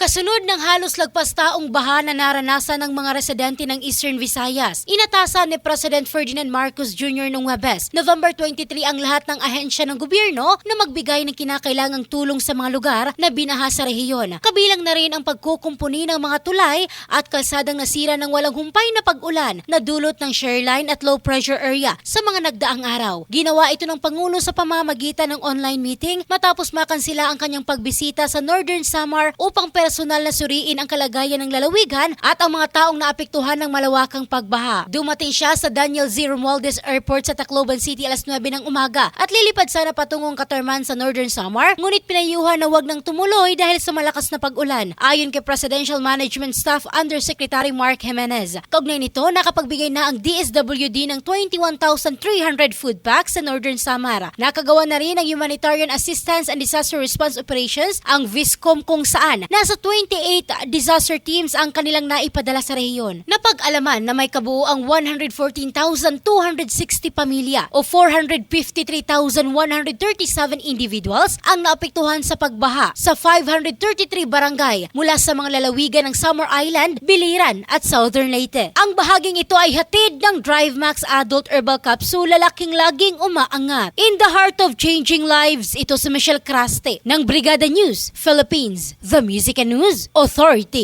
Kasunod ng halos lagpas taong baha na naranasan ng mga residente ng Eastern Visayas, inatasan ni President Ferdinand Marcos Jr. noong Webes, November 23 ang lahat ng ahensya ng gobyerno na magbigay ng kinakailangang tulong sa mga lugar na binaha sa rehiyon. Kabilang na rin ang pagkukumpuni ng mga tulay at kalsadang nasira ng walang humpay na pag-ulan na dulot ng shoreline at low pressure area sa mga nagdaang araw. Ginawa ito ng Pangulo sa pamamagitan ng online meeting matapos makansila ang kanyang pagbisita sa Northern Samar upang personal na suriin ang kalagayan ng lalawigan at ang mga taong naapektuhan ng malawakang pagbaha. Dumating siya sa Daniel Z. Romualdez Airport sa Tacloban City alas 9 ng umaga at lilipad sana patungong Katarman sa Northern Samar ngunit pinayuhan na wag nang tumuloy dahil sa malakas na pag-ulan. Ayon kay Presidential Management Staff Undersecretary Mark Jimenez. Kaugnay nito, nakapagbigay na ang DSWD ng 21,300 food packs sa Northern Samar. Nakagawa na rin ang Humanitarian Assistance and Disaster Response Operations ang VISCOM kung saan nasa 28 disaster teams ang kanilang naipadala sa rehiyon. Napag-alaman na may kabuuang 114,260 pamilya o 453,137 individuals ang naapektuhan sa pagbaha sa 533 barangay mula sa mga lalawigan ng Summer Island, Biliran at Southern Leyte. Ang bahaging ito ay hatid ng Drive Max Adult Herbal Capsule lalaking laging umaangat. In the heart of changing lives, ito si Michelle Craste ng Brigada News, Philippines, The Music and News Authority.